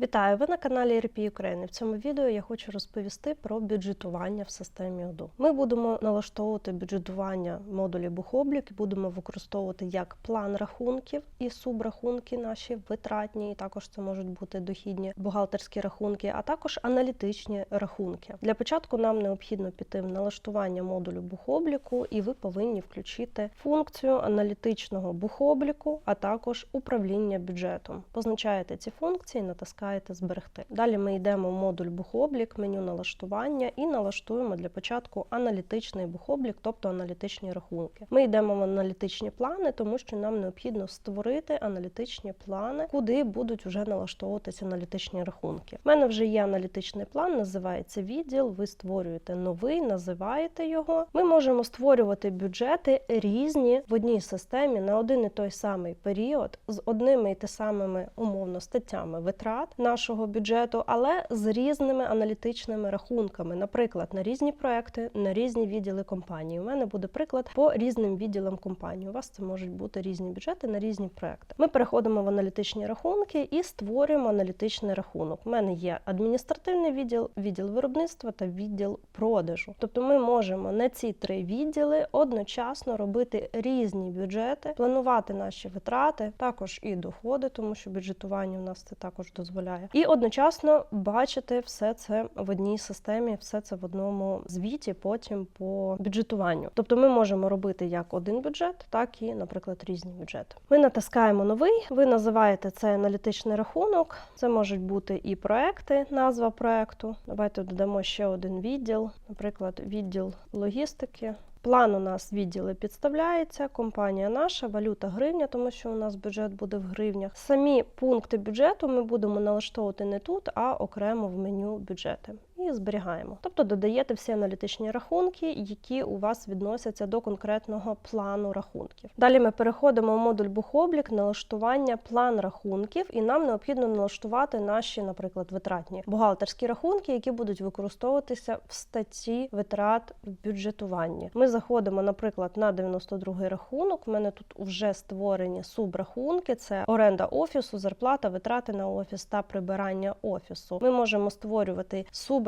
Вітаю! Ви на каналі RP України. В цьому відео я хочу розповісти про бюджетування в системі ОДО. Ми будемо налаштовувати бюджетування модулі Бухоблік будемо використовувати як план рахунків і субрахунки наші витратні, і також це можуть бути дохідні бухгалтерські рахунки, а також аналітичні рахунки. Для початку нам необхідно піти в налаштування модулю бухобліку, і ви повинні включити функцію аналітичного бухобліку, а також управління бюджетом. Позначаєте ці функції, натискаєте зберегти. Далі ми йдемо в модуль бухоблік, меню налаштування і налаштуємо для початку аналітичний бухоблік, тобто аналітичні рахунки. Ми йдемо в аналітичні плани, тому що нам необхідно створити аналітичні плани, куди будуть вже налаштовуватися аналітичні рахунки. У мене вже є аналітичний план, називається відділ. Ви створюєте новий, називаєте його. Ми можемо створювати бюджети різні в одній системі на один і той самий період з одними і те самими умовно статтями витрат нашого бюджету, але з різними аналітичними рахунками, наприклад, на різні проекти, на різні відділи компанії. У мене буде приклад по різним відділам компанії. У вас це можуть бути різні бюджети на різні проекти. Ми переходимо в аналітичні рахунки і створюємо аналітичний рахунок. У мене є адміністративний відділ, відділ виробництва та відділ продажу. Тобто, ми можемо на ці три відділи одночасно робити різні бюджети, планувати наші витрати, також і доходи, тому що бюджетування у нас це також дозволяє, і одночасно бачити все це в одній системі, все це в одному звіті, потім по бюджетуванню. Тобто, ми можемо робити як один бюджет, так і, наприклад, різні бюджети. Ми натискаємо новий. Ви називаєте це аналітичний рахунок. Це можуть бути і проекти, назва проекту. Давайте додамо ще один відділ, наприклад, відділ логістики. План у нас відділи підставляється, компанія наша, валюта гривня, тому що у нас бюджет буде в гривнях. Самі пункти бюджету ми будемо налаштовувати не тут, а окремо в меню бюджети. І зберігаємо. Тобто додаєте всі аналітичні рахунки, які у вас відносяться до конкретного плану рахунків. Далі ми переходимо в модуль бухоблік, налаштування план рахунків, і нам необхідно налаштувати наші, наприклад, витратні бухгалтерські рахунки, які будуть використовуватися в статті витрат в бюджетуванні. Ми заходимо, наприклад, на 92-й рахунок. У мене тут вже створені субрахунки: це оренда офісу, зарплата, витрати на офіс та прибирання офісу. Ми можемо створювати субрахунки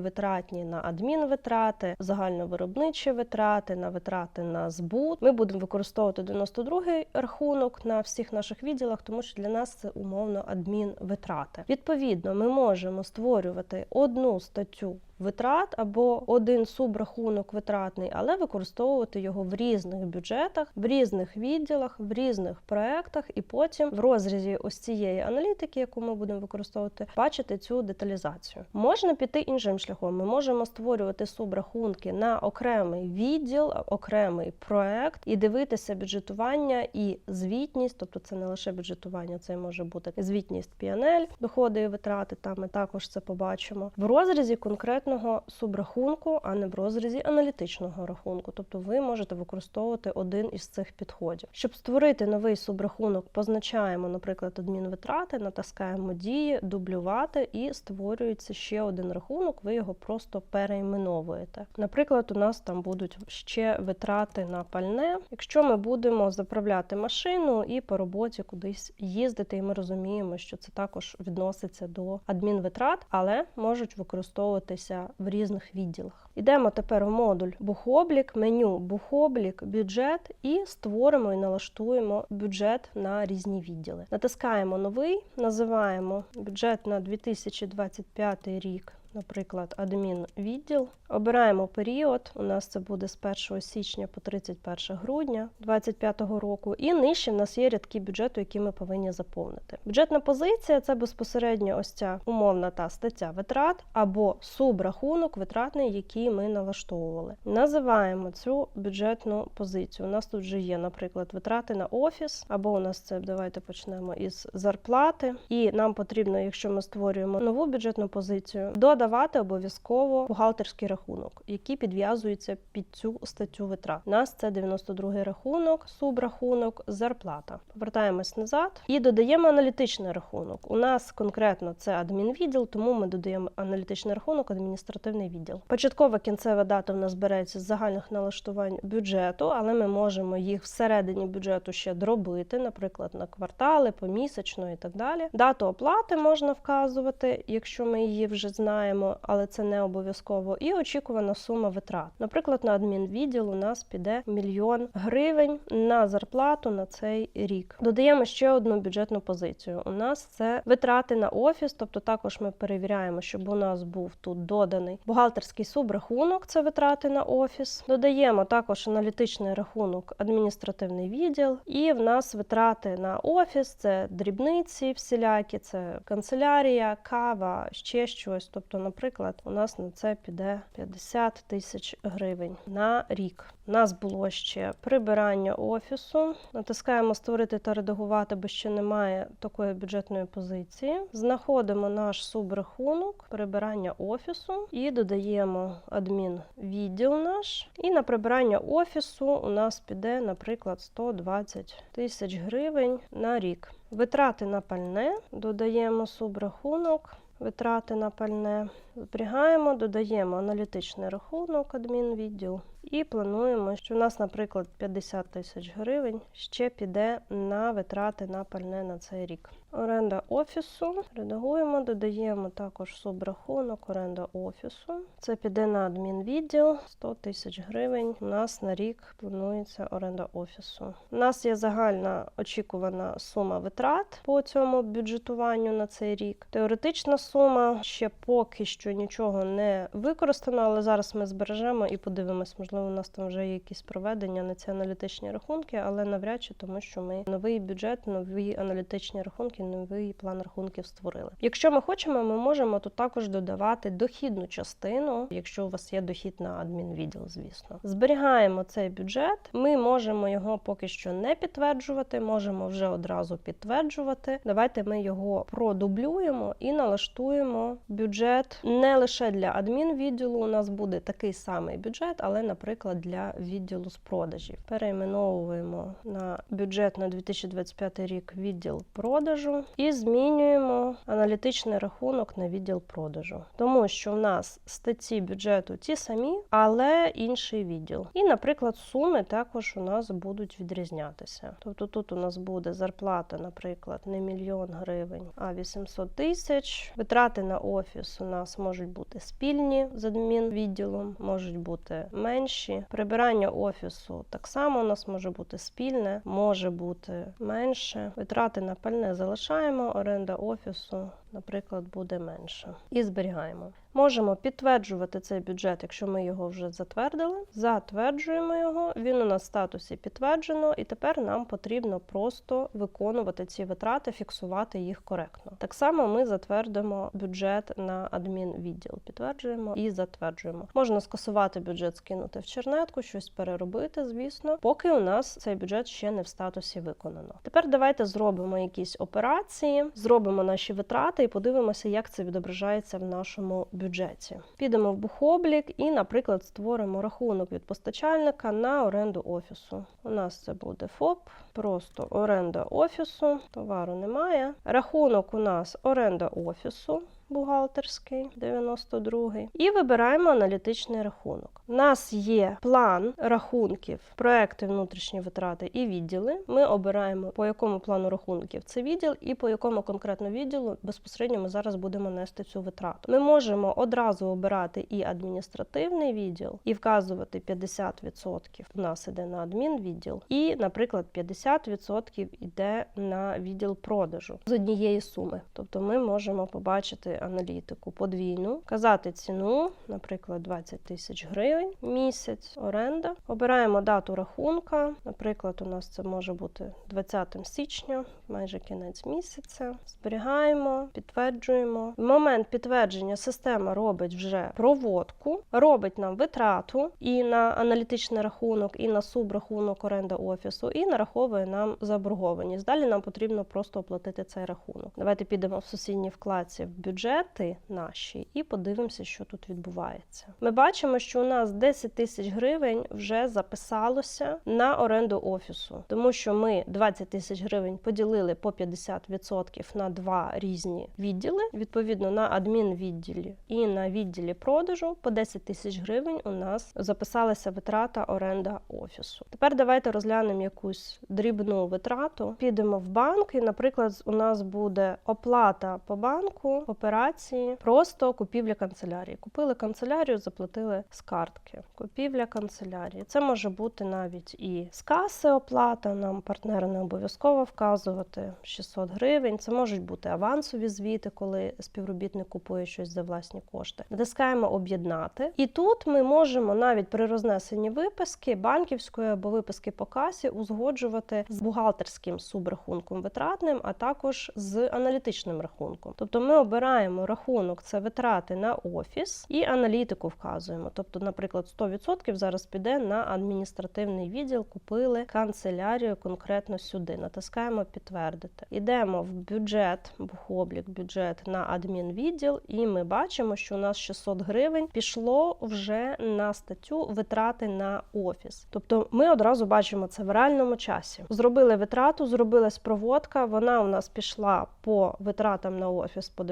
витратні на адмінвитрати, загальновиробничі витрати, на витрати на збут. Ми будемо використовувати 92 рахунок на всіх наших відділах, тому що для нас це умовно адмінвитрати. Відповідно, ми можемо створювати одну статтю витрат або один субрахунок витратний, але використовувати його в різних бюджетах, в різних відділах, в різних проектах, і потім в розрізі ось цієї аналітики, яку ми будемо використовувати, бачити цю деталізацію. Можна піти іншим шляхом. Ми можемо створювати субрахунки на окремий відділ, окремий проект і дивитися бюджетування і звітність, тобто це не лише бюджетування, це може бути звітність PNL, доходи і витрати. Там ми також це побачимо в розрізі конкретно конкретного субрахунку, а не в розрізі аналітичного рахунку. Тобто ви можете використовувати один із цих підходів. Щоб створити новий субрахунок, позначаємо, наприклад, адмінвитрати, натискаємо дії, дублювати і створюється ще один рахунок. Ви його просто перейменовуєте. Наприклад, у нас там будуть ще витрати на пальне. Якщо ми будемо заправляти машину і по роботі кудись їздити, і ми розуміємо, що це також відноситься до адмінвитрат, але можуть використовуватися в різних відділах. Йдемо тепер в модуль Бухоблік, меню Бухоблік, бюджет і створимо і налаштуємо бюджет на різні відділи. Натискаємо новий, називаємо бюджет на 2025 рік. Наприклад, адмінвідділ. Обираємо період. У нас це буде з 1 січня по 31 грудня 2025 року. І нижче в нас є рядки бюджету, які ми повинні заповнити. Бюджетна позиція це безпосередньо ось ця умовна та стаття витрат або субрахунок витратний, який ми налаштовували. Називаємо цю бюджетну позицію. У нас тут вже є, наприклад, витрати на офіс, або у нас це давайте почнемо із зарплати. І нам потрібно, якщо ми створюємо нову бюджетну позицію, додавати додавати обов'язково бухгалтерський рахунок, який підв'язується під цю статтю витрат. У нас це 92-й рахунок, субрахунок, зарплата. Повертаємось назад і додаємо аналітичний рахунок. У нас конкретно це адмінвідділ, тому ми додаємо аналітичний рахунок, адміністративний відділ. Початкова кінцева дата у нас береться з загальних налаштувань бюджету, але ми можемо їх всередині бюджету ще дробити, наприклад, на квартали, помісячно і так далі. Дату оплати можна вказувати, якщо ми її вже знаємо, але це не обов'язково. І очікувана сума витрат. Наприклад, на адмінвідділ у нас піде мільйон гривень на зарплату на цей рік. Додаємо ще одну бюджетну позицію. У нас це витрати на офіс, тобто також ми перевіряємо, щоб у нас був тут доданий бухгалтерський субрахунок, це витрати на офіс. Додаємо також аналітичний рахунок, адміністративний відділ, і в нас витрати на офіс, це дрібниці всілякі, це канцелярія, кава, ще щось. Тобто, наприклад, у нас на це піде 50 тисяч гривень на рік. У нас було ще прибирання офісу. Натискаємо створити та редагувати, бо ще немає такої бюджетної позиції. Знаходимо наш субрахунок, прибирання офісу і додаємо адмінвідділ наш. І на прибирання офісу у нас піде, наприклад, 120 тисяч гривень на рік. Витрати на пальне додаємо субрахунок. Витрати на пальне. Зберігаємо, додаємо аналітичний рахунок, адмінвідділ і плануємо, що у нас, наприклад, 50 тисяч гривень ще піде на витрати на пальне на цей рік. Оренда офісу. Редагуємо, додаємо також субрахунок, оренда офісу. Це піде на адмінвідділ 100 тисяч гривень. У нас на рік планується оренда офісу. У нас є загальна очікувана сума витрат по цьому бюджетуванню на цей рік. Теоретична сума ще поки що нічого не використано, але зараз ми збережемо і подивимось, можливо, у нас там вже є якісь проведення на ці аналітичні рахунки, але навряд чи тому, що ми новий бюджет, нові аналітичні рахунки, новий план рахунків створили. Якщо ми хочемо, ми можемо тут також додавати дохідну частину, якщо у вас є дохід на адмінвідділ, звісно. Зберігаємо цей бюджет. Ми можемо його поки що не підтверджувати, можемо вже одразу підтверджувати. Давайте ми його продублюємо і налаштуємо бюджет не лише для адмінвідділу. У нас буде такий самий бюджет, але, наприклад, для відділу з продажів. Перейменовуємо на бюджет на 2025 рік відділ продажу і змінюємо аналітичний рахунок на відділ продажу, тому що в нас статті бюджету ті самі, але інший відділ. І, наприклад, суми також у нас будуть відрізнятися. Тобто тут у нас буде зарплата, наприклад, не мільйон гривень, а 800 тисяч. Витрати на офіс у нас можуть бути спільні з адмінвідділом, можуть бути менші. Прибирання офісу так само у нас може бути спільне, може бути менше. Витрати на пальне залишаємо, оренда офісу, наприклад, буде менше. І зберігаємо. Можемо підтверджувати цей бюджет, якщо ми його вже затвердили. Затверджуємо його. Він у нас в статусі підтверджено, і тепер нам потрібно просто виконувати ці витрати, фіксувати їх коректно. Так само ми затвердимо бюджет на адмінвідділ. Підтверджуємо і затверджуємо. Можна скасувати бюджет, скинути в чернетку, щось переробити, звісно, поки у нас цей бюджет ще не в статусі виконано. Тепер давайте зробимо якісь операції, зробимо наші витрати і подивимося, як це відображається в нашому бюджеті. Підемо в бухоблік і, наприклад, створимо рахунок від постачальника на оренду офісу. У нас це буде ФОП, просто оренда офісу, товару немає. Рахунок у нас оренда офісу. Бухгалтерський 92-й. І вибираємо аналітичний рахунок. У нас є план рахунків, проекти внутрішні витрати і відділи. Ми обираємо, по якому плану рахунків це відділ, і по якому конкретно відділу безпосередньо ми зараз будемо нести цю витрату. Ми можемо одразу обирати і адміністративний відділ, і вказувати 50% у нас іде на адмінвідділ, і, наприклад, 50% йде на відділ продажу з однієї суми. Тобто ми можемо побачити аналітику подвійну, вказати ціну, наприклад, 20 тисяч гривень місяць, оренда. Обираємо дату рахунка. Наприклад, у нас це може бути 20 січня, майже кінець місяця. Зберігаємо, підтверджуємо. В момент підтвердження система робить вже проводку, робить нам витрату і на аналітичний рахунок, і на субрахунок оренда офісу, і нараховує нам заборгованість. Далі нам потрібно просто оплатити цей рахунок. Давайте підемо в сусідній вкладці в бюджет. Бюджети наші і подивимося, що тут відбувається. Ми бачимо, що у нас 10 тисяч гривень вже записалося на оренду офісу, тому що ми 20 тисяч гривень поділили по 50% на два різні відділи. Відповідно, на адмінвідділі і на відділі продажу по 10 тисяч гривень у нас записалася витрата оренда офісу. Тепер давайте розглянемо якусь дрібну витрату. Підемо в банк, і, наприклад, у нас буде оплата по банку операції, просто купівля канцелярії. Купили канцелярію, заплатили з картки. Купівля канцелярії. Це може бути навіть і з каси оплата. Нам партнери не обов'язково вказувати 600 гривень. Це можуть бути авансові звіти, коли співробітник купує щось за власні кошти. Натискаємо об'єднати, і тут ми можемо навіть при рознесенні виписки банківської або виписки по касі узгоджувати з бухгалтерським субрахунком витратним, а також з аналітичним рахунком. Тобто ми обираємо рахунок, це витрати на офіс, і аналітику вказуємо. Тобто, наприклад, 100% зараз піде на адміністративний відділ, купили канцелярію конкретно сюди. Натискаємо підтвердити. Йдемо в бюджет, бухоблік, бюджет на адмінвідділ, і ми бачимо, що у нас 600 гривень пішло вже на статтю витрати на офіс. Тобто ми одразу бачимо це в реальному часі. Зробили витрату, зробилась проводка. Вона у нас пішла по витратам на офіс по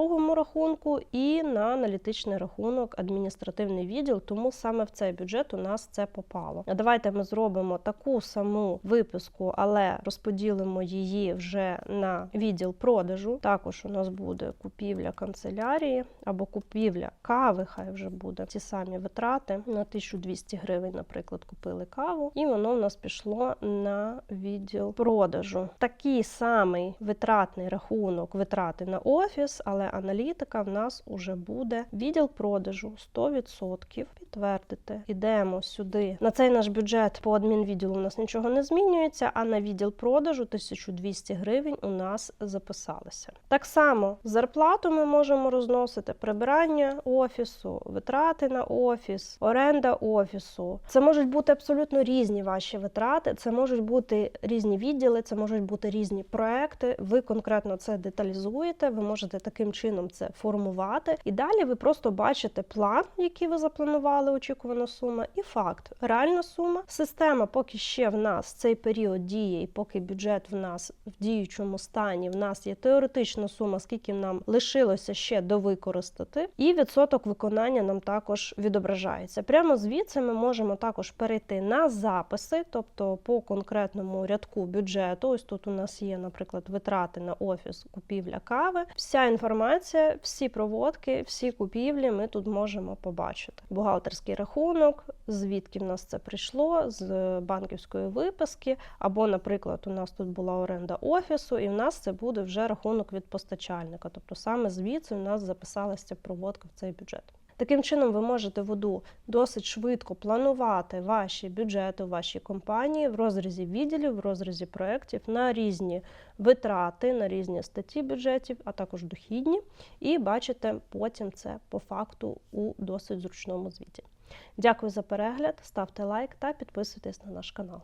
92-му рахунку і на аналітичний рахунок адміністративний відділ. Тому саме в цей бюджет у нас це попало. Давайте ми зробимо таку саму виписку, але розподілимо її вже на відділ продажу. Також у нас буде купівля канцелярії або купівля кави. Хай вже буде ті самі витрати на 1200 гривень, наприклад, купили каву, і воно в нас пішло на відділ продажу. Такий самий витратний рахунок витрати на офіс, але аналітика в нас уже буде відділ продажу 100%. Підтвердити. Ідемо сюди. На цей наш бюджет по адмінвідділу у нас нічого не змінюється, а на відділ продажу 1200 гривень у нас записалося. Так само зарплату ми можемо розносити прибирання офісу, витрати на офіс, оренда офісу. Це можуть бути абсолютно різні ваші витрати. Це можуть бути різні відділи, це можуть бути різні проекти. Ви конкретно це деталізуєте. Ви можете таким чином це формувати. І далі ви просто бачите план, який ви запланували, очікувана сума, і факт. Реальна сума. Система поки ще в нас цей період діє, і поки бюджет в нас в діючому стані, в нас є теоретична сума, скільки нам лишилося ще довикористати, і відсоток виконання нам також відображається. Прямо звідси ми можемо також перейти на записи, тобто по конкретному рядку бюджету. Ось тут у нас є, наприклад, витрати на офіс, купівля кави. Вся інформація, всі проводки, всі купівлі ми тут можемо побачити. Бухгалтерський рахунок, звідки в нас це прийшло, з банківської виписки, або, наприклад, у нас тут була оренда офісу, і в нас це буде вже рахунок від постачальника. Тобто саме звідси у нас записалася проводка в цей бюджет. Таким чином, ви можете воду досить швидко планувати ваші бюджети у вашій компанії в розрізі відділів, в розрізі проєктів на різні витрати, на різні статті бюджетів, а також дохідні, і бачите потім це по факту у досить зручному звіті. Дякую за перегляд, ставте лайк та підписуйтесь на наш канал.